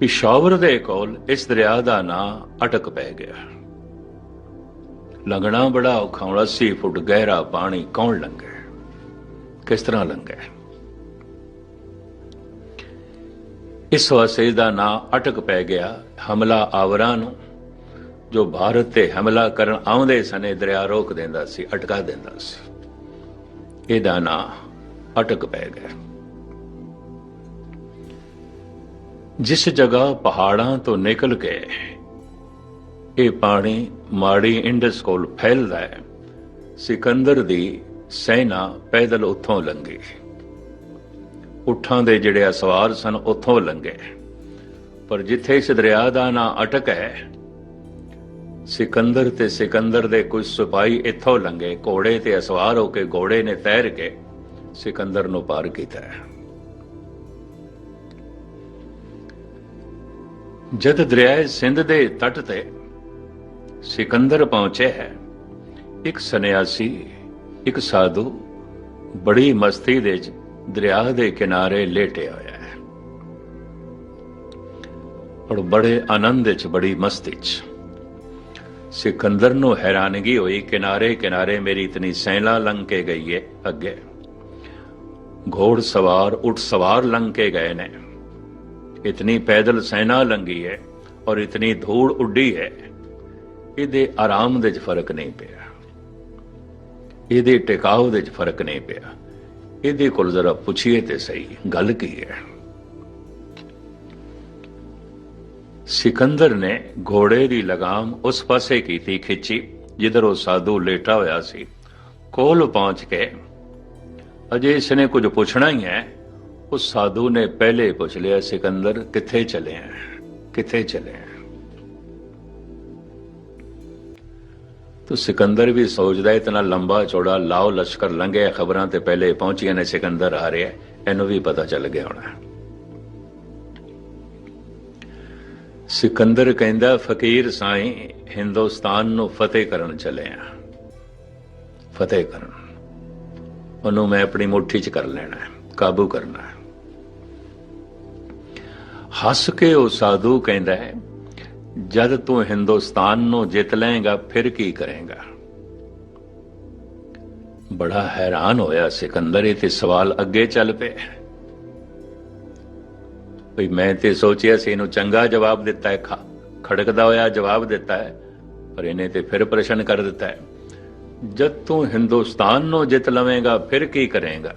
ਪਿਸ਼ਾਵਰ ਦੇ ਕੋਲ ਇਸ ਦਰਿਆ ਦਾ ਨਾਂ ਅਟਕ ਪੈ ਗਿਆ। ਲੰਘਣਾ ਬੜਾ ਔਖਾ ਹੁਣ 80 ਫੁੱਟ ਗਹਿਰਾ ਪਾਣੀ ਕੌਣ ਲੰਘੇ? ਕਿਸ ਤਰ੍ਹਾਂ ਲੰਘੇ? ਇਸ ਵਾਸਤੇ ਦਾ ਨਾਂ ਅਟਕ ਪੈ ਗਿਆ ਹਮਲਾ ਆਵਰਾਂ ਨੂੰ, ਜੋ ਭਾਰਤ ਤੇ ਹਮਲਾ ਕਰਨ ਆਉਂਦੇ ਸਨੇ ਦਰਿਆ ਰੋਕ ਦਿੰਦਾ ਸੀ, ਅਟਕਾ ਦਿੰਦਾ ਸੀ। ਇਹਦਾ ਨਾਂ ਅਟਕ ਪੈ ਗਿਆ। ਜਿਸ ਜਗ੍ਹਾ ਪਹਾੜਾਂ ਤੋਂ ਨਿਕਲ ਕੇ ਇਹ ਪਾਣੀ ਮਾੜੀ ਇੰਡਸ ਕੋਲ ਫੈਲਦਾ ਹੈ। ਸਿਕੰਦਰ ਦੀ ਸੈਨਾ ਪੈਦਲ ਉੱਥੋਂ ਲੰਘੀ। ਉਠਾਂ ਦੇ ਜਿਹੜੇ ਅਸਵਾਰ ਸਨ, ਉੱਥੋਂ ਲੰਘੇ। ਪਰ ਜਿੱਥੇ ਇਸ ਦਰਿਆ ਦਾ ਨਾਂ ਅਟਕ ਹੈ, ਸਿਕੰਦਰ ਤੇ ਸਿਕੰਦਰ ਦੇ ਕੁਝ ਸਿਪਾਹੀ ਇੱਥੋਂ ਲੰਘੇ। ਘੋੜੇ ਤੇ ਅਸਵਾਰ ਹੋ ਕੇ ਘੋੜੇ ਨੇ ਤੈਰ ਕੇ ਸਿਕੰਦਰ ਨੂੰ ਪਾਰ ਕੀਤਾ ਜਦ ਦਰਿਆ ਸਿੰਧ ਦੇ ਤੱਟ ਤੇ ਸਿਕੰਦਰ ਪਹੁੰਚੇ ਹੈ, ਇੱਕ ਸੰਨਿਆਸੀ, ਇੱਕ ਸਾਧੂ ਬੜੀ ਮਸਤੀ ਦੇ ਦਰਿਆ ਦੇ ਕਿਨਾਰੇ ਲੇਟਿਆ ਹੋਇਆ ਹੈ। ਔਰ ਬੜੇ ਆਨੰਦ ਵਿੱਚ ਬੜੀ ਮਸਤੀ ਚ। ਸਿਕੰਦਰ ਨੂੰ ਹੈਰਾਨਗੀ ਹੋਈ, ਕਿਨਾਰੇ ਕਿਨਾਰੇ ਮੇਰੀ ਇਤਨੀ ਸੈਲਾ ਲੰਘ ਕੇ ਗਈ ਹੈ ਅੱਗੇ। ਘੋੜ ਸਵਾਰ, ਉਠ ਸਵਾਰ ਲੰਘ ਕੇ ਗਏ ਨੇ। ਇਤਨੀ ਪੈਦਲ ਸੈਨਾ ਲੰਗੀ ਹੈ ਔਰ ਇਤਨੀ ਧੂੜ ਉੱਡੀ ਹੈ ਇਹਦੇ ਆਰਾਮ ਦੇ ਵਿੱਚ ਫ਼ਰਕ ਨਹੀਂ ਪਿਆ ਇਹਦੇ ਟਿਕਾਉ ਦੇ ਵਿੱਚ ਫ਼ਰਕ ਨਹੀਂ ਪਿਆ ਇਹਦੇ ਕੋਲ ਜ਼ਰਾ ਪੁੱਛੀਏ ਤੇ ਸਹੀ ਗੱਲ ਕੀ ਹੈ ਸਿਕੰਦਰ ਨੇ ਘੋੜੇ ਦੀ ਲਗਾਮ ਉਸ ਪਾਸੇ ਕੀਤੀ ਖਿੱਚੀ ਜਿੱਧਰ ਉਹ ਸਾਧੂ ਲੇਟਾ ਹੋਇਆ ਸੀ ਕੋਲ ਪਹੁੰਚ ਕੇ ਅਜੇ ਇਸਨੇ ਕੁਝ ਪੁੱਛਣਾ ਹੀ ਹੈ ਉਸ ਸਾਧੂ ਨੇ ਪਹਿਲੇ ਪੁੱਛ ਲਿਆ ਸਿਕੰਦਰ ਕਿੱਥੇ ਚਲੇ ਆ ਕਿੱਥੇ ਚਲੇ ਆ ਤੋ ਸਿਕੰਦਰ ਵੀ ਸੋਚਦਾ ਇਤਨਾ ਲੰਬਾ ਚੌੜਾ ਲਾਓ ਲਸ਼ਕਰ ਲੰਘਿਆ ਖਬਰਾਂ ਤੇ ਪਹਿਲੇ ਪਹੁੰਚੀਆਂ ਨੇ ਸਿਕੰਦਰ ਆ ਰਿਹਾ ਇਹਨੂੰ ਵੀ ਪਤਾ ਚੱਲ ਗਿਆ ਹੋਣਾ ਸਿਕੰਦਰ ਕਹਿੰਦਾ ਫਕੀਰ ਸਾਈਂ ਹਿੰਦੁਸਤਾਨ ਨੂੰ ਫਤਿਹ ਕਰਨ ਚੱਲੇ ਆ ਫਤਿਹ ਕਰਨ ਉਹਨੂੰ ਮੈਂ ਆਪਣੀ ਮੁੱਠੀ 'ਚ ਕਰ ਲੈਣਾ ਕਾਬੂ ਕਰਨਾ ਹੱਸ ਕੇ ਉਹ ਸਾਧੂ ਕਹਿੰਦਾ ਹੈ, ਜਦ ਤੂੰ ਹਿੰਦੁਸਤਾਨ ਨੂੰ ਜਿੱਤ ਲਏਗਾ, ਫਿਰ ਕੀ ਕਰੇਗਾ? ਬੜਾ ਹੈਰਾਨ ਹੋਇਆ ਸਿਕੰਦਰ, ਇਹ ਤੇ ਸਵਾਲ ਅੱਗੇ ਚੱਲ ਪਿਆ। ਭਈ ਮੈਂ ਤੇ ਸੋਚਿਆ ਸੀ ਇਹਨੂੰ ਚੰਗਾ ਜਵਾਬ ਦਿੱਤਾ ਹੈ ਖੜਕਦਾ ਹੋਇਆ ਜਵਾਬ ਦਿੱਤਾ ਹੈ, ਪਰ ਇਹਨੇ ਤੇ ਫਿਰ ਪ੍ਰਸ਼ਨ ਕਰ ਦਿੱਤਾ ਹੈ, ਜਦ ਤੂੰ ਹਿੰਦੁਸਤਾਨ ਨੂੰ ਜਿੱਤ ਲਵੇਂਗਾ, ਫਿਰ ਕੀ ਕਰੇਗਾ?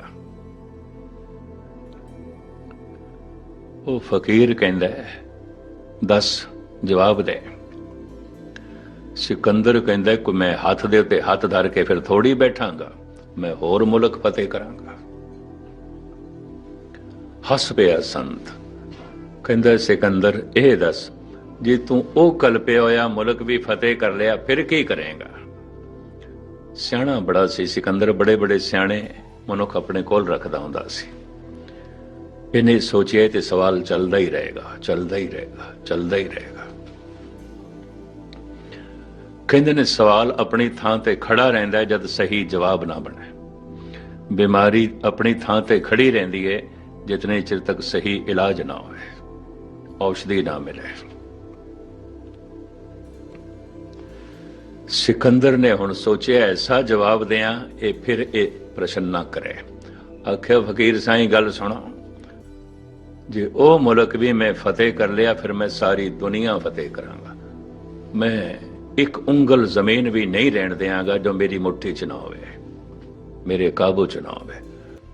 ਉਹ ਫਕੀਰ ਕਹਿੰਦਾ ਹੈ, ਦੱਸ, ਜਵਾਬ ਦੇ। ਸਿਕੰਦਰ ਕਹਿੰਦਾ ਕਿ ਮੈਂ ਹੱਥ ਦੇ ਉੱਤੇ ਹੱਥ ਧਰ ਕੇ ਫਿਰ ਥੋੜੀ ਬੈਠਾਂਗਾ, ਮੈਂ ਹੋਰ ਮੁਲਕ ਫਤਿਹ ਕਰਾਂਗਾ। ਹੱਸ ਪਿਆ ਸੰਤ। ਕਹਿੰਦਾ, ਸਿਕੰਦਰ, ਇਹ ਦੱਸ, ਜੇ ਤੂੰ ਉਹ ਕਲਪਿਆ ਹੋਇਆ ਮੁਲਕ ਵੀ ਫਤਿਹ ਕਰ ਲਿਆ, ਫਿਰ ਕੀ ਕਰੇਗਾ? ਸਿਆਣਾ ਬੜਾ ਸੀ, ਸਿਕੰਦਰ ਬੜੇ ਬੜੇ ਸਿਆਣੇ ਮਨੁੱਖ ਆਪਣੇ ਕੋਲ ਰੱਖਦਾ ਹੁੰਦਾ ਸੀ। ਇਹਨੇ ਸੋਚਿਆ ਤੇ ਸਵਾਲ ਚੱਲਦਾ ਹੀ ਰਹੇਗਾ ਚੱਲਦਾ ਹੀ ਰਹੇਗਾ ਚੱਲਦਾ ਹੀ ਰਹੇਗਾ ਕਹਿੰਦੇ ਨੇ ਸਵਾਲ ਆਪਣੀ ਥਾਂ ਤੇ ਖੜਾ ਰਹਿੰਦਾ ਜਦ ਸਹੀ ਜਵਾਬ ਨਾ ਬਣੇ ਬਿਮਾਰੀ ਆਪਣੀ ਥਾਂ ਤੇ ਖੜੀ ਰਹਿੰਦੀ ਹੈ ਜਿਤਨੇ ਚਿਰ ਤੱਕ ਸਹੀ ਇਲਾਜ ਨਾ ਹੋਵੇ ਔਸ਼ਧੀ ਨਾ ਮਿਲੇ ਸਿਕੰਦਰ ਨੇ ਹੁਣ ਸੋਚਿਆ ਐਸਾ ਜਵਾਬ ਦਿਆਂ ਇਹ ਫਿਰ ਇਹ ਪ੍ਰਸ਼ਨ ਨਾ ਕਰੇ ਆਖਿਆ ਫਕੀਰ ਸਾਈਂ ਗੱਲ ਸੁਣੋ ਜੇ ਉਹ ਮੁਲਕ ਵੀ ਮੈਂ ਫਤਿਹ ਕਰ ਲਿਆ, ਫਿਰ ਮੈਂ ਸਾਰੀ ਦੁਨੀਆ ਫਤਿਹ ਕਰਾਂਗਾ। ਮੈਂ ਇੱਕ ਉਂਗਲ ਜ਼ਮੀਨ ਵੀ ਨਹੀਂ ਰਹਿਣ ਦਿਆਂਗਾ ਜੋ ਮੇਰੀ ਮੁੱਠੀ 'ਚ ਨਾ ਹੋਵੇ, ਮੇਰੇ ਕਾਬੂ 'ਚ ਨਾ ਹੋਵੇ।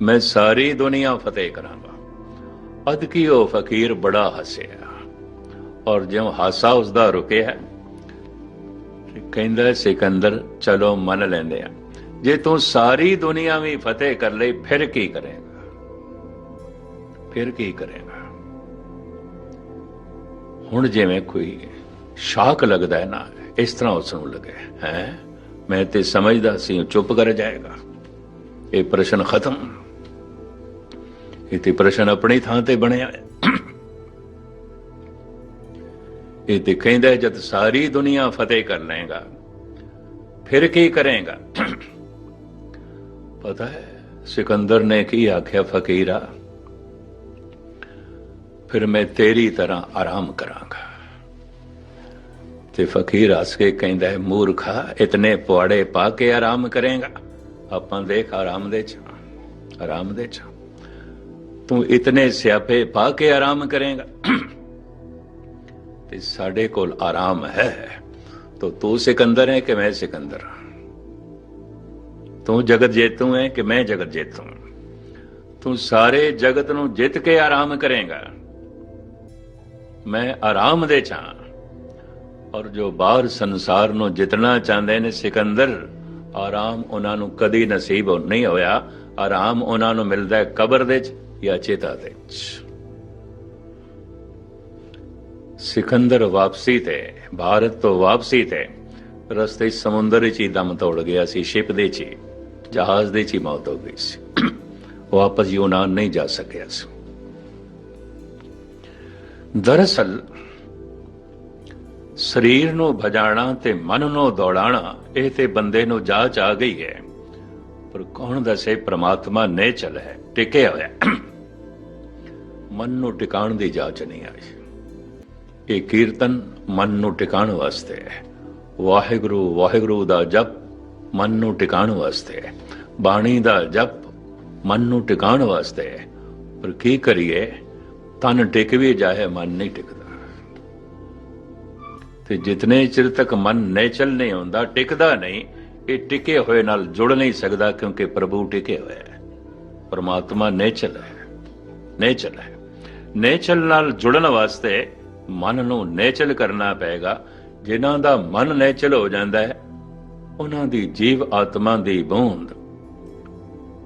ਮੈਂ ਸਾਰੀ ਦੁਨੀਆ ਫਤਿਹ ਕਰਾਂਗਾ। ਅਦ ਕੀ ਉਹ ਫਕੀਰ ਬੜਾ ਹੱਸਿਆ, ਔਰ ਜਿਉਂ ਹਾਸਾ ਉਸ ਦਾ ਰੁਕਿਆ ਕਹਿੰਦਾ ਸਿਕੰਦਰ, ਚਲੋ ਮੰਨ ਲੈਂਦੇ ਆ ਜੇ ਤੂੰ ਸਾਰੀ ਦੁਨੀਆ ਵੀ ਫਤਿਹ ਕਰ ਲਈ, ਫਿਰ ਕੀ ਕਰੇਗਾ? ਫਿਰ ਕੀ ਕਰੇਗਾ? ਹੁਣ ਜਿਵੇਂ ਕੋਈ ਸ਼ਾਕ ਲੱਗਦਾ ਹੈ ਨਾ, ਇਸ ਤਰ੍ਹਾਂ ਉਸ ਨੂੰ ਲੱਗੇ, ਹੈ? ਮੈਂ ਤੇ ਸਮਝਦਾ ਸੀ ਚੁੱਪ ਕਰ ਜਾਏਗਾ। ਇਹ ਪ੍ਰਸ਼ਨ ਖਤਮ। ਇਹ ਤੇ ਪ੍ਰਸ਼ਨ ਆਪਣੀ ਥਾਂ ਤੇ ਬਣਿਆ ਇਹ ਤੇ ਕਹਿੰਦਾ ਜਦ ਸਾਰੀ ਦੁਨੀਆ ਫਤਿਹ ਕਰ ਲਏਗਾ, ਫਿਰ ਕੀ ਕਰੇਗਾ? ਪਤਾ ਹੈ, ਸਿਕੰਦਰ ਨੇ ਕੀ ਆਖਿਆ, ਫਕੀਰਾ? ਫਿਰ ਮੈਂ ਤੇਰੀ ਤਰ੍ਹਾਂ ਆਰਾਮ ਕਰਾਂਗਾ। ਤੇ ਫਕੀਰ ਹੱਸ ਕੇ ਕਹਿੰਦਾ ਹੈ, ਮੂਰਖਾ, ਇਤਨੇ ਪੁਆੜੇ ਪਾ ਕੇ ਆਰਾਮ ਕਰੇਗਾ। ਆਪਾਂ ਦੇਖ ਆਰਾਮ ਦੇ ਚ ਆਰਾਮ ਦੇ ਚ ਤੂੰ ਇਤਨੇ ਸਿਆਪੇ ਪਾ ਕੇ ਆਰਾਮ ਕਰੇਗਾ। ਤੇ ਸਾਡੇ ਕੋਲ ਆਰਾਮ ਹੈ। ਤੋ ਤੂੰ ਸਿਕੰਦਰ ਹੈ ਕਿ ਮੈਂ ਸਿਕੰਦਰ ਤੂੰ ਜਗਤ ਜੇਤੂ ਹੈ ਕਿ ਮੈਂ ਜਗਤ ਜੇਤੂ ਤੂੰ ਸਾਰੇ ਜਗਤ ਨੂੰ ਜਿੱਤ ਕੇ ਆਰਾਮ ਕਰੇਗਾ। ਮੈਂ ਆਰਾਮ ਦੇ ਚਾਂ। ਔਰ ਜੋ ਬਾਹਰ ਸੰਸਾਰ ਨੂੰ ਜਿੱਤਣਾ ਚਾਹੁੰਦੇ ਨੇ ਸਿਕੰਦਰ ਆਰਾਮ ਉਹਨਾਂ ਨੂੰ ਕਦੀ ਨਸੀਬ ਨਹੀਂ ਹੋਇਆ। ਆਰਾਮ ਉਹਨਾਂ ਨੂੰ ਮਿਲਦਾ ਹੈ ਕਬਰ ਦੇ ਚ ਜਾਂ ਚੇਤਾ ਦੇ ਚ। ਸਿਕੰਦਰ ਵਾਪਸੀ ਤੇ ਭਾਰਤ ਤੋਂ ਵਾਪਸੀ ਤੇ ਰਸਤੇ ਸਮੁੰਦਰ ਵਿੱਚ ਹੀ ਦਮ ਤੋੜ ਗਿਆ ਸੀ ਸ਼ਿਪ ਦੇ 'ਚ ਹੀ, ਜਹਾਜ਼ ਦੇ 'ਚ ਹੀ ਮੌਤ ਹੋ ਗਈ ਸੀ। ਵਾਪਸ ਯੂਨਾਨ ਨਹੀਂ ਜਾ ਸਕਿਆ ਸੀ। ਦਰਅਸਲ, ਸਰੀਰ ਨੂੰ ਭਜਾਣਾ ਤੇ ਮਨ ਨੂੰ ਦੌੜਾਣਾ, ਇਹ ਤੇ ਬੰਦੇ ਨੂੰ ਜਾਚ ਆ ਗਈ ਹੈ। ਪਰ ਕੌਣ ਦੱਸੇ ਪ੍ਰਮਾਤਮਾ ਨੇ ਚਲ ਹੈ, ਟਿਕਿਆ ਹੋਇਆ। ਮਨ ਨੂੰ ਟਿਕਾਣ ਦੀ ਜਾਚ ਨਹੀਂ ਆਈ। ਇਹ ਕੀਰਤਨ ਮਨ ਨੂੰ ਟਿਕਾਣ ਵਾਸਤੇ ਹੈ। ਵਾਹਿਗੁਰੂ ਵਾਹਿਗੁਰੂ ਦਾ ਜਪ ਮਨ ਨੂੰ ਟਿਕਾਣ ਵਾਸਤੇ ਹੈ। ਬਾਣੀ ਦਾ ਜਪ ਮਨ ਨੂੰ ਟਿਕਾਣ ਵਾਸਤੇ ਹੈ। ਪਰ ਕੀ ਕਰੀਏ? ਤਨ ਟਿਕ ਵੀ ਜਾਏ ਮਨ ਨਹੀਂ ਟਿਕਦਾ। ਤੇ ਜਿਤਨੇ ਚਿਰ ਤੱਕ ਮਨ ਨੇਚਲ ਨਹੀਂ ਹੁੰਦਾ ਟਿਕਦਾ ਨਹੀਂ, ਇਹ ਟਿਕੇ ਹੋਏ ਨਾਲ ਜੁੜ ਨਹੀਂ ਸਕਦਾ ਕਿਉਂਕਿ ਪ੍ਰਭੂ ਟਿਕੇ ਹੋਇਆ ਹੈ। ਪਰਮਾਤਮਾ ਨੇਚਲ ਹੈ ਨੇਚਲ ਹੈ। ਨੇਚਲ ਨਾਲ ਜੁੜਨ ਵਾਸਤੇ ਮਨ ਨੂੰ ਨੇਚਲ ਕਰਨਾ ਪਏਗਾ। ਜਿਨ੍ਹਾਂ ਦਾ ਮਨ ਨੇਚਲ ਹੋ ਜਾਂਦਾ ਹੈ, ਉਹਨਾਂ ਦੀ ਜੀਵ ਆਤਮਾ ਦੀ ਬੂੰਦ।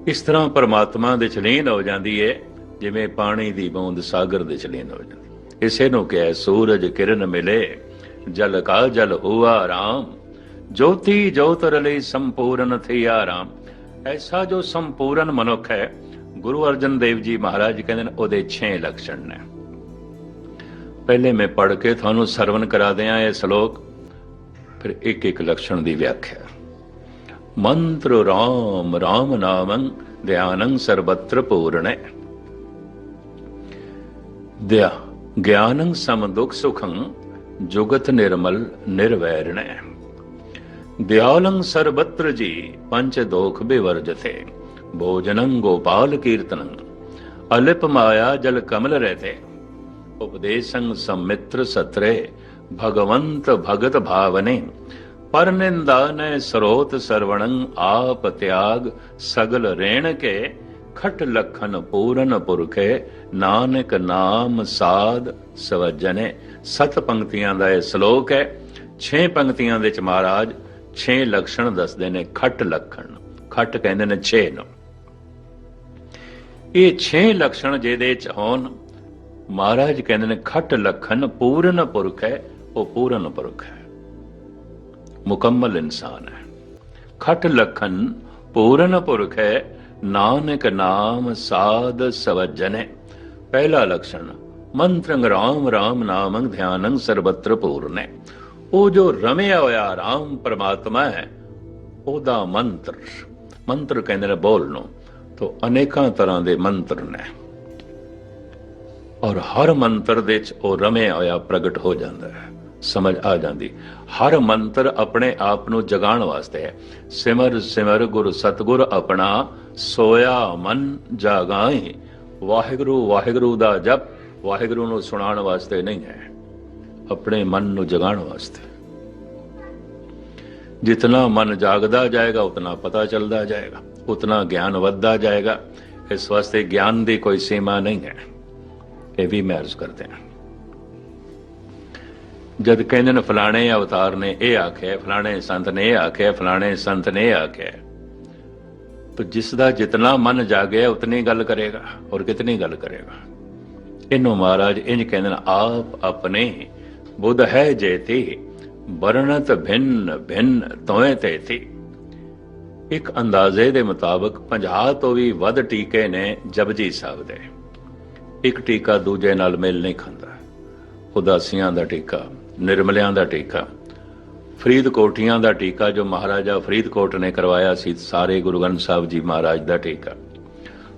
ਇਸ ਤਰ੍ਹਾਂ ਪਰਮਾਤਮਾ ਦੇ ਚਲੀਨ ਹੋ ਜਾਂਦੀ ਹੈ ਜਿਵੇਂ ਪਾਣੀ ਦੀ ਬੂੰਦ ਸਾਗਰ ਦੇ ਚਲੀਨ ਹੋ ਜਾਂਦੀ। ਇਸੇ ਨੂੰ ਕਿਹਾ, ਸੂਰਜ ਕਿਰਨ ਮਿਲੇ, ਜਲ ਕਾ ਜਲ ਹੁਆ ਰਾਮ। ਜੋਤੀ ਜੋਤ ਰਲੇ ਸੰਪੂਰਨ ਥਿਆ ਰਾਮ ਐਸਾ ਜੋ ਸੰਪੂਰਨ ਮਨੁੱਖ ਹੈ, ਗੁਰੂ ਅਰਜਨ ਦੇਵ ਜੀ ਮਹਾਰਾਜ ਕਹਿੰਦੇ ਨੇ, ਉਹਦੇ 6 ਲਕਸ਼ਣ ਨੇ। ਪਹਿਲੇ ਮੈਂ ਪੜ੍ਹ ਕੇ ਤੁਹਾਨੂੰ ਸਰਵਨ ਕਰਾ ਦਿਆਂ ਇਹ ਸ਼ਲੋਕ, ਫਿਰ ਇੱਕ ਇੱਕ ਲਕਸ਼ਣ ਦੀ ਵਿਆਖਿਆ। ਮੰਤਰ ਰਾਮ ਰਾਮ ਨਾਮੰ, ਧਿਆਨੰ ਸਰਬਤਰ ਪੂਰਣੇ। ਦਿਆ, ਗਿਆਨੰ ਸਮ ਦੁਖ ਸੁਖੰ, ਜੁਗਤ ਨਿਰਮਲ ਨਿਰਵੈਰਣੇ। ਦਿਆਲੰ ਸਰਬਤਰ ਜੀ ਪੰਚ ਦੋਖ ਬਿਵਰਜਤੇ, ਭੋਜਨੰ ਗੋਪਾਲ ਕੀਰਤਨੰ, ਅਲਿਪ ਮਾਇਆ ਜਲ ਕਮਲ ਰਹਤੇ। ਉਪਦੇਸ਼ੰ ਸੰਮਿਤ੍ਰ ਸਤਰੇ, ਭਗਵੰਤ ਭਗਤ ਭਾਵਨੇ, ਪਰ ਨਿੰਦਾਨੈ ਸਰੋਤ ਸਰਵਣੰ, ਆਪ ਤਿਆਗ ਸਗਲ ਰੇਣ ਕੇ ਖਟ ਲਖਨ ਪੂਰਨ ਪੁਰਖੇ, ਨਾਨਕ ਨਾਮ ਸਾਧ ਸਵਜਨੇ। ਸਤ ਪੰਕਤੀਆਂ ਦਾ ਇਹ ਸ਼ਲੋਕ ਹੈ। ਛੇ ਪੰਕਤੀਆਂ ਦੇ ਚ ਮਹਾਰਾਜ ਛੇ ਲਕਸ਼ਣ ਦੱਸਦੇ ਨੇ, ਖਟ ਲਖਣ। ਖਟ ਕਹਿੰਦੇ ਨੇ ਛੇ ਨੂੰ। ਇਹ 6 ਲਕਸ਼ਣ ਜਿਹਦੇ ਚ ਹੋਣ, ਮਹਾਰਾਜ ਕਹਿੰਦੇ ਨੇ ਖਟ ਲਖਨ ਪੂਰਨ ਪੁਰਖ ਹੈ ਉਹ ਪੂਰਨ ਪੁਰਖ ਹੈ। ਮੁਕੰਮਲ ਇਨਸਾਨ ਹੈ। ਖਟ ਲਖਨ ਪੂਰਨ ਪੁਰਖ ਹੈ ਨਾਨਕ ਨਾਮ ਸਾਧ ਸਵਜਨੇ। ਪਹਿਲਾ ਲਕਸ਼ਣ ਮੰਤਰੰ ਰਾਮ ਰਾਮ ਨਾਮੰ ਧਿਆਨੰ ਸਰਬਤਰ ਪੂਰਨੇ। ਉਹ ਜੋ ਰਮਿਆ ਹੋਇਆ ਰਾਮ ਪਰਮਾਤਮਾ ਹੈ, ਉਹਦਾ ਮੰਤਰ। ਮੰਤਰ ਕਹਿੰਦੇ ਨੇ ਬੋਲ ਨੂੰ ਤੋਂ ਅਨੇਕਾਂ ਤਰ੍ਹਾਂ ਦੇ ਮੰਤਰ ਨੇ। ਔਰ ਹਰ ਮੰਤਰ ਦੇ ਚ ਉਹ ਰਮਿਆ ਹੋਇਆ ਪ੍ਰਗਟ ਹੋ ਜਾਂਦਾ ਹੈ। ਸਮਝ ਆ ਜਾਂਦੀ। ਹਰ ਮੰਤਰ ਆਪਣੇ ਆਪ ਨੂੰ ਜਗਾਉਣ ਵਾਸਤੇ ਹੈ ਸਿਮਰ ਸਿਮਰ ਗੁਰ ਸਤਗੁਰ ਆਪਣਾ ਸੋਇਆ ਮਨ ਜਾਗਾਏ। ਵਾਹਿਗੁਰੂ ਵਾਹਿਗੁਰੂ ਦਾ ਜਪ ਵਾਹਿਗੁਰੂ ਨੂੰ ਸੁਣਾਉਣ ਵਾਸਤੇ ਨਹੀਂ ਹੈ। ਆਪਣੇ ਮਨ ਨੂੰ ਜਗਾਉਣ ਵਾਸਤੇ। ਜਿਤਨਾ ਮਨ ਜਾਗਦਾ ਜਾਏਗਾ, ਉਤਨਾ ਪਤਾ ਚੱਲਦਾ ਜਾਏਗਾ, ਉਤਨਾ ਗਿਆਨ ਵੱਧਦਾ ਜਾਏਗਾ। ਇਸ ਵਾਸਤੇ ਗਿਆਨ ਦੀ ਕੋਈ ਸੀਮਾ ਨਹੀਂ ਹੈ। ਇਹ ਵੀ ਮੈਂ ਅਰਜ਼ ਕਰਦੇ ਹਾਂ। ਜਦ ਕਹਿੰਦੇ ਨੇ ਫਲਾਣੇ ਅਵਤਾਰ ਨੇ ਇਹ ਆਖਿਆ, ਫਲਾਣੇ ਸੰਤ ਨੇ ਇਹ ਆਖਿਆ, ਫਲਾਣੇ ਸੰਤ ਨੇ ਇਹ ਆਖਿਆ। ਤਾਂ ਜਿਸ ਦਾ ਜਿਤਨਾ ਮਨ ਜਾਗਿਆ ਉਤਨੀ ਗੱਲ ਕਰੇਗਾ ਔਰ ਕਿਤਨੀ ਗੱਲ ਕਰੇਗਾ। ਇਹਨੂੰ ਮਹਾਰਾਜ ਇੰਜ ਕਹਿੰਦੇ ਨੇ, ਆਪ ਆਪਣੇ ਬੁੱਧ ਹੈ ਜੇਤੀ ਵਰਣਤ ਭਿੰਨ ਭਿੰਨ ਤੋਏ ਤੇਤੀ ਇੱਕ ਅੰਦਾਜ਼ੇ ਦੇ ਮੁਤਾਬਕ 50 ਤੋਂ ਵੀ ਵੱਧ ਟੀਕੇ ਨੇ ਜਪਜੀ ਸਾਹਿਬ ਦੇ। ਇੱਕ ਟੀਕਾ ਦੂਜੇ ਨਾਲ ਮੇਲ ਨਹੀਂ ਖਾਂਦਾ। ਉਦਾਸੀਆਂ ਦਾ ਟੀਕਾ, ਨਿਰਮਲਿਆਂ ਦਾ ਟੀਕਾ, ਫਰੀਦਕੋਟੀਆਂ ਦਾ ਟੀਕਾ ਜੋ ਮਹਾਰਾਜਾ ਫਰੀਦਕੋਟ ਨੇ ਕਰਵਾਇਆ ਸੀ, ਸਾਰੇ ਗੁਰੂ ਗ੍ਰੰਥ ਸਾਹਿਬ ਜੀ ਮਹਾਰਾਜ ਦਾ ਟੀਕਾ।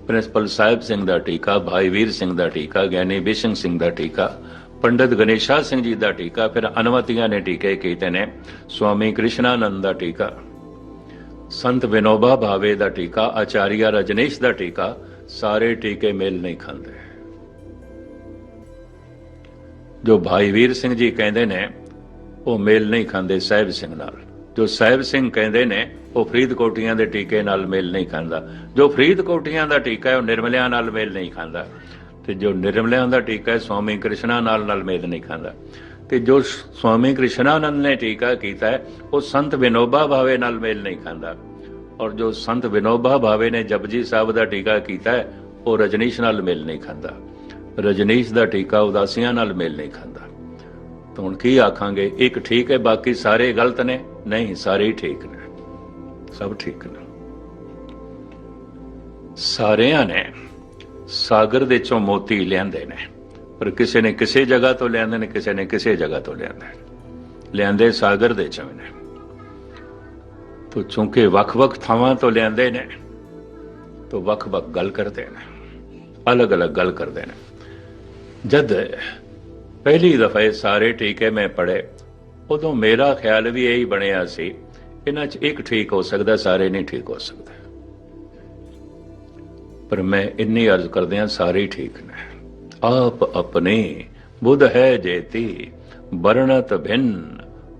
ਪ੍ਰਿੰਸੀਪਲ ਸਾਹਿਬ ਸਿੰਘ ਦਾ ਟੀਕਾ, ਭਾਈ ਵੀਰ ਸਿੰਘ ਦਾ ਟੀਕਾ, ਗਿਆਨੀ ਬਿਸ਼ਨ ਸਿੰਘ ਦਾ ਟੀਕਾ, ਪੰਡਤ ਗਣੇਸ਼ਾ ਸਿੰਘ ਜੀ ਦਾ ਟੀਕਾ, ਫਿਰ ਅਨਵਤੀਆਂ ਨੇ ਟੀਕੇ ਕੀਤੇ ਨੇ, ਸਵਾਮੀ ਕ੍ਰਿਸ਼ਨਾਨੰਦ ਦਾ ਟੀਕਾ, ਸੰਤ ਵਿਨੋਬਾ ਭਾਵੇ ਦਾ ਟੀਕਾ, ਆਚਾਰੀਆ ਰਜਨੀਸ਼ ਦਾ ਟੀਕਾ, ਸਾਰੇ ਟੀਕੇ ਮੇਲ ਨਹੀਂ ਖਾਂਦੇ। ਜੋ ਭਾਈ ਵੀਰ ਸਿੰਘ ਜੀ ਕਹਿੰਦੇ ਨੇ, ਉਹ ਮੇਲ ਨਹੀਂ ਖਾਂਦੇ ਸਾਹਿਬ ਸਿੰਘ ਨਾਲ। ਜੋ ਸਾਹਿਬ ਸਿੰਘ ਕਹਿੰਦੇ ਨੇ, ਉਹ ਫਰੀਦਕੋਟੀਆਂ ਦੇ ਟੀਕੇ ਨਾਲ ਮੇਲ ਨਹੀਂ ਖਾਂਦਾ। ਜੋ ਫਰੀਦਕੋਟੀਆਂ ਦਾ ਟੀਕਾ ਹੈ, ਉਹ ਨਿਰਮਲਿਆਂ ਨਾਲ ਮੇਲ ਨਹੀਂ ਖਾਂਦਾ। ਤੇ ਜੋ ਨਿਰਮਲਿਆਂ ਦਾ ਟੀਕਾ ਹੈ, ਸਵਾਮੀ ਕ੍ਰਿਸ਼ਨਾ ਨਾਲ ਨਾਲ ਮੇਲ ਨਹੀਂ ਖਾਂਦਾ। ਤੇ ਜੋ ਸਵਾਮੀ ਕ੍ਰਿਸ਼ਨਾਨੰਦ ਨੇ ਟੀਕਾ ਕੀਤਾ ਹੈ, ਉਹ ਸੰਤ ਵਿਨੋਬਾ ਭਾਵੇ ਨਾਲ ਮੇਲ ਨਹੀਂ ਖਾਂਦਾ। ਔਰ ਜੋ ਸੰਤ ਵਿਨੋਬਾ ਭਾਵੇ ਨੇ ਜਪਜੀ ਸਾਹਿਬ ਦਾ ਟੀਕਾ ਕੀਤਾ ਹੈ, ਉਹ ਰਜਨੀਸ਼ ਨਾਲ ਮੇਲ ਨਹੀਂ ਖਾਂਦਾ। ਰਜਨੀਸ਼ ਦਾ ਟੀਕਾ ਉਦਾਸੀਆਂ ਨਾਲ ਮੇਲ ਨਹੀਂ ਖਾਂਦਾ। ਤਾਂ ਹੁਣ ਕੀ ਆਖਾਂਗੇ? ਇੱਕ ਠੀਕ ਹੈ, ਬਾਕੀ ਸਾਰੇ ਗਲਤ ਨੇ। ਨਹੀਂ, ਸਾਰੇ ਠੀਕ ਨੇ। ਸਭ ਠੀਕ ਨੇ। ਸਾਰਿਆਂ ਨੇ ਸਾਗਰ ਦੇ ਚੋਂ ਮੋਤੀ ਲਿਆਂਦੇ ਨੇ। ਪਰ ਕਿਸੇ ਨੇ ਕਿਸੇ ਜਗ੍ਹਾ ਤੋਂ ਲਿਆਂਦੇ ਨੇ, ਕਿਸੇ ਨੇ ਕਿਸੇ ਜਗ੍ਹਾ ਤੋਂ ਲਿਆਂਦੇ ਨੇ। ਲਿਆਂਦੇ ਸਾਗਰ ਦੇ ਚੋਂ ਨੇ। ਤੋ ਚੂੰਕਿ ਵੱਖ-ਵੱਖ ਥਾਵਾਂ ਤੋਂ ਲਿਆਂਦੇ ਨੇ। ਤੋ ਵੱਖ-ਵੱਖ ਗੱਲ ਕਰਦੇ ਨੇ। ਅਲੱਗ-ਅਲੱਗ ਗੱਲ ਕਰਦੇ ਨੇ। ਜਦ ਪਹਿਲੀ ਦਫਾ ਇਹ ਸਾਰੇ ਟੀਕੇ ਮੈਂ ਪੜੇ ਉਦੋਂ ਮੇਰਾ ਖਿਆਲ ਵੀ ਇਹੀ ਬਣਿਆ ਸੀ, ਇਹਨਾਂ 'ਚ ਇੱਕ ਠੀਕ ਹੋ ਸਕਦਾ, ਸਾਰੇ ਨਹੀਂ ਠੀਕ ਹੋ ਸਕਦੇ। ਪਰ ਮੈਂ ਇੰਨੀ ਅਰਜ਼ ਕਰਦਿਆਂ ਸਾਰੇ ਠੀਕ ਨੇ। ਆਪ ਆਪਣੇ ਬੁੱਧ ਹੈ ਜੇਤੀ, ਵਰਣਤ ਭਿੰਨ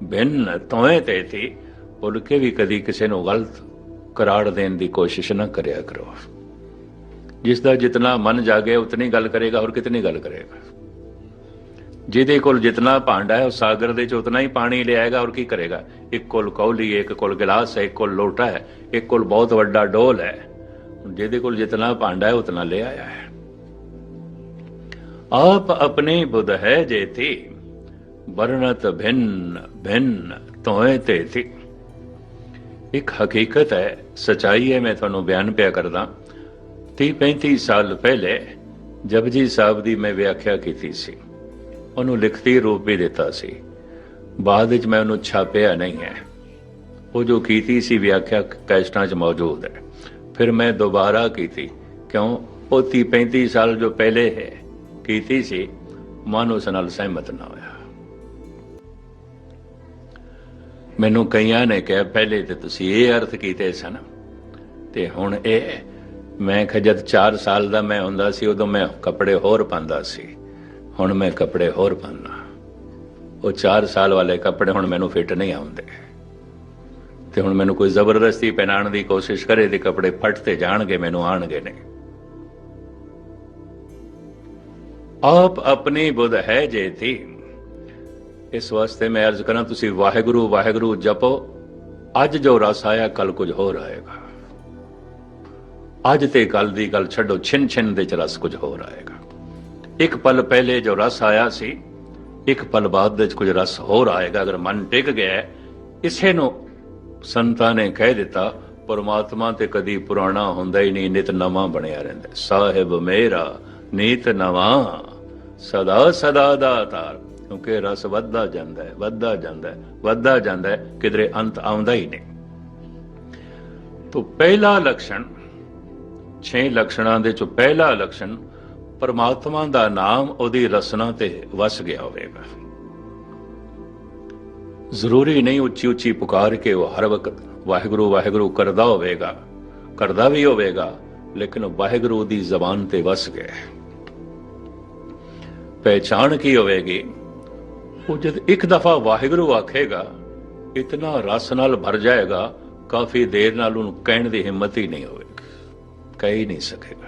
ਭਿੰਨ ਤੋਏ ਤੇਤੀ ਬੋਲ ਕੇ ਵੀ ਕਦੀ ਕਿਸੇ ਨੂੰ ਗਲਤ ਕਰਾੜ ਦੇਣ ਦੀ ਕੋਸ਼ਿਸ਼ ਨਾ ਕਰਿਆ ਕਰੋ। ਜਿਸ ਦਾ ਜਿਤਨਾ ਮਨ ਜਾਗੇ, ਉਤਨੀ ਗੱਲ ਕਰੇਗਾ ਹੋਰ ਕਿਤਨੀ ਗੱਲ ਕਰੇਗਾ। ਜਿਹਦੇ ਕੋਲ ਜਿਤਨਾ ਭਾਂਡਾ ਹੈ, ਉਹ ਸਾਗਰ ਦੇ ਚ ਉਤਨਾ ਹੀ ਪਾਣੀ ਲਿਆਏਗਾ ਔਰ ਕੀ ਕਰੇਗਾ? ਇੱਕ ਕੋਲ ਕੌਲੀ ਇੱਕ ਕੋਲ ਗਿਲਾਸ ਹੈ, ਇੱਕ ਕੋਲ ਲੋਟਾ ਹੈ, ਇੱਕ ਕੋਲ ਬਹੁਤ ਵੱਡਾ ਡੋਲ ਹੈ। ਜਿਹਦੇ ਕੋਲ ਜਿਤਨਾ ਭਾਂਡਾ ਹੈ, ਉਤਨਾ ਲੈ ਆਇਆ ਹੈ। ਆਪ ਆਪਣੇ ਬੁੱਧ ਹੈ ਜੇਤੀ, ਵਰਣਤ ਭਿੰਨ ਭਿੰਨ ਤੋਏ ਤੇ ਥੀ ਇੱਕ ਹਕੀਕਤ ਹੈ, ਸਚਾਈ ਹੈ, ਮੈਂ ਤੁਹਾਨੂੰ ਬਿਆਨ ਪਿਆ ਕਰਦਾ। 30 35 ਸਾਲ ਪਹਿਲੇ ਜਪਜੀ ਸਾਹਿਬ ਦੀ ਮੈਂ ਵਿਆਖਿਆ ਕੀਤੀ ਸੀ। ਉਹਨੂੰ ਲਿਖਤੀ ਰੂਪ ਵੀ ਦਿੱਤਾ ਸੀ। ਬਾਅਦ ਵਿੱਚ ਮੈਂ ਉਹਨੂੰ ਛਾਪਿਆ ਨਹੀਂ ਹੈ। ਉਹ ਜੋ ਕੀਤੀ ਸੀ ਵਿਆਖਿਆ ਕੈਸਟਾਂ 'ਚ ਮੌਜੂਦ ਹੈ। ਫਿਰ ਮੈਂ ਦੁਬਾਰਾ ਕੀਤੀ। ਕਿਉਂ? ਉਹ 30 35 ਸਾਲ ਜੋ ਪਹਿਲੇ ਹੈ, ਕੀਤੀ ਸੀ, ਮਨ ਉਸ ਨਾਲ ਸਹਿਮਤ ਨਾ ਹੋਇਆ। ਮੈਨੂੰ ਕਈਆਂ ਨੇ ਕਿਹਾ, ਪਹਿਲੇ ਤੇ ਤੁਸੀਂ ਇਹ ਅਰਥ ਕੀਤੇ ਸਨ, ਤੇ ਹੁਣ ਇਹ ਮੈਂ ਕਿਹਾ, ਜਦ 4 ਸਾਲ ਦਾ ਮੈਂ ਹੁੰਦਾ ਸੀ, ਉਦੋਂ ਮੈਂ ਕੱਪੜੇ ਹੋਰ ਪਾਉਂਦਾ ਸੀ। ਹੁਣ ਮੈਂ ਕੱਪੜੇ ਹੋਰ ਪਾਉਂਦਾ। ਉਹ 4 ਸਾਲ ਵਾਲੇ ਕੱਪੜੇ ਹੁਣ ਮੈਨੂੰ ਫਿੱਟ ਨਹੀਂ ਆਉਂਦੇ। ਤੇ ਹੁਣ ਮੈਨੂੰ ਕੋਈ ਜ਼ਬਰਦਸਤੀ ਪਹਿਨਾਉਣ ਦੀ ਕੋਸ਼ਿਸ਼ ਕਰੇ ਤੇ ਕੱਪੜੇ ਫਟ ਤੇ ਜਾਣਗੇ, ਮੈਨੂੰ ਆਣਗੇ ਨਹੀਂ। ਆਪ ਆਪਣੀ ਬੁੱਧ ਹੈ ਜੇਤੀ ਇਸ ਵਾਸਤੇ ਮੈਂ ਅਰਜ਼ ਕਰਾਂ, ਤੁਸੀਂ ਵਾਹਿਗੁਰੂ ਵਾਹਿਗੁਰੂ ਜਪੋ। ਅੱਜ ਜੋ ਰਸ ਆਇਆ ਕੱਲ ਕੁਝ ਹੋਰ ਆਏਗਾ। ਅੱਜ ਤੇ ਕੱਲ ਦੀ ਗੱਲ ਛੱਡੋ, ਛਿਨ ਛਿਨ ਦੇ ਚ ਰਸ ਕੁਝ ਹੋਰ ਆਏਗਾ। ਇੱਕ ਪਲ ਪਹਿਲੇ ਜੋ ਰਸ ਆਇਆ ਸੀ, ਇੱਕ ਪਲ ਬਾਅਦ ਦੇ ਵਿੱਚ ਕੁਝ ਰਸ ਹੋਰ ਆਏਗਾ। ਅਗਰ ਮਨ ਟਿਕ ਗਿਆ ਇਸੇ ਨੂੰ ਸੰਤਾਂ ਨੇ ਕਹਿ ਦਿੱਤਾ, ਪਰਮਾਤਮਾ ਤੇ ਕਦੀ ਪੁਰਾਣਾ ਹੁੰਦਾ ਹੀ ਨਹੀਂ, ਨਿਤ ਨਵਾਂ ਬਣਿਆ ਰਹਿੰਦਾ ਸਾਹਿਬ ਮੇਰਾ, ਨੀਤ ਨਵਾਂ, ਸਦਾ ਸਦਾ ਦਾਤਾਰ ਕਿਉਂਕਿ ਰਸ ਵੱਧਦਾ ਜਾਂਦਾ ਹੈ, ਵੱਧਦਾ ਜਾਂਦਾ ਹੈ, ਵੱਧਦਾ ਜਾਂਦਾ ਹੈ, ਕਿਧਰੇ ਅੰਤ ਆਉਂਦਾ ਹੀ ਨਹੀਂ। ਤੋਂ ਪਹਿਲਾ ਲਕਸ਼ਣ ਛੇ ਲਕਸ਼ਣਾਂ ਦੇ ਚੋਂ ਪਹਿਲਾ ਲਕਸ਼ਣ ਪਰਮਾਤਮਾ ਦਾ ਨਾਮ ਉਹਦੀ ਰਸਨਾ ਤੇ ਵਸ ਗਿਆ ਹੋਵੇਗਾ। ਜ਼ਰੂਰੀ ਨਹੀਂ ਉੱਚੀ ਉੱਚੀ ਪੁਕਾਰ ਕੇ ਉਹ ਹਰ ਵਕਤ ਵਾਹਿਗੁਰੂ ਵਾਹਿਗੁਰੂ ਕਰਦਾ ਹੋਵੇਗਾ, ਕਰਦਾ ਵੀ ਹੋਵੇਗਾ, ਲੇਕਿਨ ਵਾਹਿਗੁਰੂ ਦੀ ਜ਼ਬਾਨ ਤੇ ਵਸ ਗਿਆ ਪਹਿਚਾਣ ਕੀ ਹੋਵੇਗੀ? ਉਹ ਜਦ ਇੱਕ ਦਫਾ ਵਾਹਿਗੁਰੂ ਆਖੇਗਾ, ਇਤਨਾ ਰਸ ਨਾਲ ਭਰ ਜਾਏਗਾ, ਕਾਫੀ ਦੇਰ ਨਾਲ ਉਹਨੂੰ ਕਹਿਣ ਦੀ ਹਿੰਮਤ ਹੀ ਨਹੀਂ ਹੋਵੇ ਕਹਿ ਹੀ ਨਹੀਂ ਸਕੇਗਾ